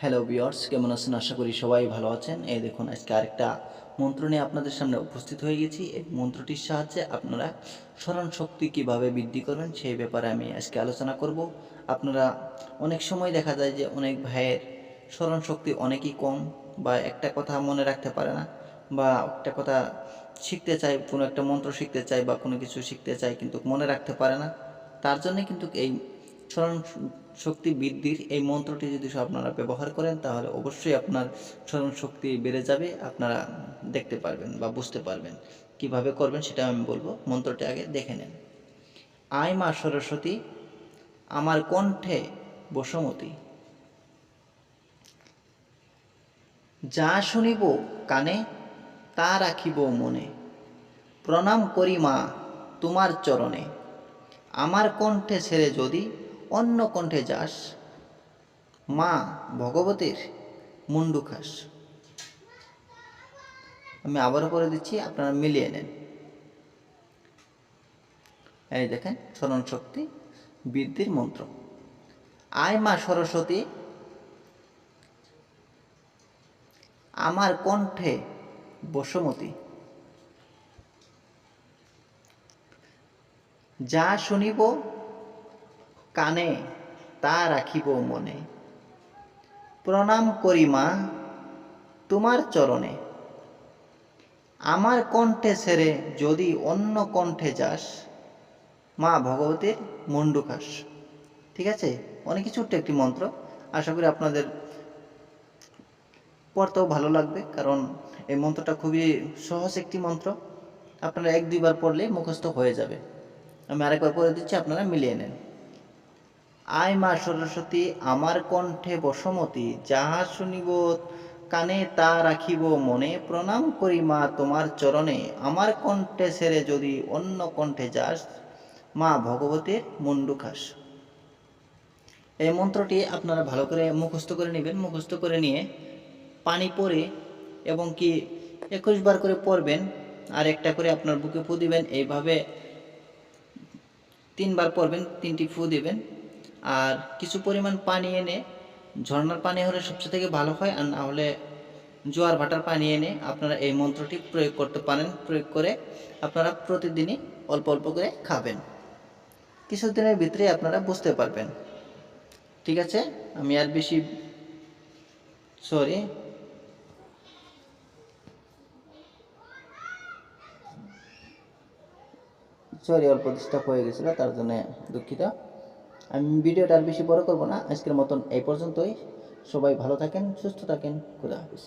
Hello বিয়ার্স কেমন আছেন? আশা করি সবাই ভালো আছেন। এই দেখুন, আজকে আরেকটা মন্ত্র নিয়ে আপনাদের সামনে উপস্থিত হয়ে গেছি। এই মন্ত্রটির সাহায্যে আপনারা স্মরণ শক্তি কীভাবে বৃদ্ধি করবেন, সেই ব্যাপারে আমি আজকে আলোচনা করব। আপনারা অনেক সময় দেখা যায় যে অনেক ভাইয়ের স্মরণ শক্তি অনেকই কম বা একটা কথা মনে রাখতে পারে না বা একটা কথা শিখতে চায়, কোনো একটা মন্ত্র শিখতে চায় বা কোনো কিছু শিখতে চায় কিন্তু মনে রাখতে পারে না। তার জন্য কিন্তু এই স্মরণ শক্তি বৃদ্ধির এই মন্ত্রটি যদি আপনারা ব্যবহার করেন, তাহলে অবশ্যই আপনার স্মরণ শক্তি বেড়ে যাবে, আপনারা দেখতে পারবেন বা বুঝতে পারবেন। কীভাবে করবেন সেটা আমি বলব। মন্ত্রটি আগে দেখে নেন। আয় মা সরস্বতী, আমার কণ্ঠে বসমতী। যা শুনিব কানে, তা রাখিব মনে। প্রণাম করি মা তোমার চরণে। আমার কণ্ঠে ছেড়ে যদি অন্য কণ্ঠে যাস। মা ভগবতীর মুন্ডু খাস। আমি আবারও করে দিচ্ছি, আপনারা মিলিয়ে নেন। এই দেখেন, স্মরণ শক্তি, বৃদ্ধির মন্ত্র। আয় মা সরস্বতী, আমার কণ্ঠে বসমতী। যা শুনিব কানে তা রাখিব মনে। প্রণাম করি মা, তোমার চরণে। আমার কণ্ঠে ছেড়ে যদি অন্য কণ্ঠে যাস, মা ভগবতীর মুন্ডু খাস ঠিক আছে? অনেক ছোট্ট একটি মন্ত্র। আশা করি আপনাদের পড়তেও ভালো লাগবে, কারণ এই মন্ত্রটা খুবই সহজ একটি মন্ত্র। আপনারা এক দুইবার পড়লে মুখস্থ হয়ে যাবে। আমি আরেকবার পড়ে দিচ্ছি, আপনারা মিলিয়ে নেন। আয় মা সরস্বতী আমার কণ্ঠে বসমতী, যাহা শুনিব কানে তা রাখিব মনে। প্রণাম করি মা তোমার চরণে, আমার কণ্ঠে ছেড়ে যদি অন্য কণ্ঠে যাস, মা ভগবতীর মুন্ডু খাস। এই মন্ত্রটি আপনারা ভালো করে মুখস্থ করে নেবেন। মুখস্থ করে নিয়ে পানি পরে এবং কি একুশ বার করে পড়বেন আর একটা করে আপনার বুকে ফু দিবেন। এইভাবে তিনবার পরবেন তিনটি ফু দিবেন। আর কিছু পরিমাণ পানি এনে ঝর্ণার পানি হলে সবচেয়ে থেকে ভালো হয়, আর না হলে জোয়ার ভাটার পানি এনে আপনারা এই মন্ত্রটি প্রয়োগ করতে পারেন, প্রয়োগ করে আপনারা প্রতিদিনই অল্প অল্প করে খাবেন। কিছুদিনের ভিতরে আপনারা বুঝতে পারবেন। ঠিক আছে? আমি আর বেশি সরি সরি অল্প ডিস্টার্ব হয়ে গেছিল, তার জন্য দুঃখিত। আমি ভিডিওটা আর বেশি বড় করব না। আজকের মতন এই পর্যন্তই। সবাই ভালো থাকেন, সুস্থ থাকেন। খুদা হাফিজ।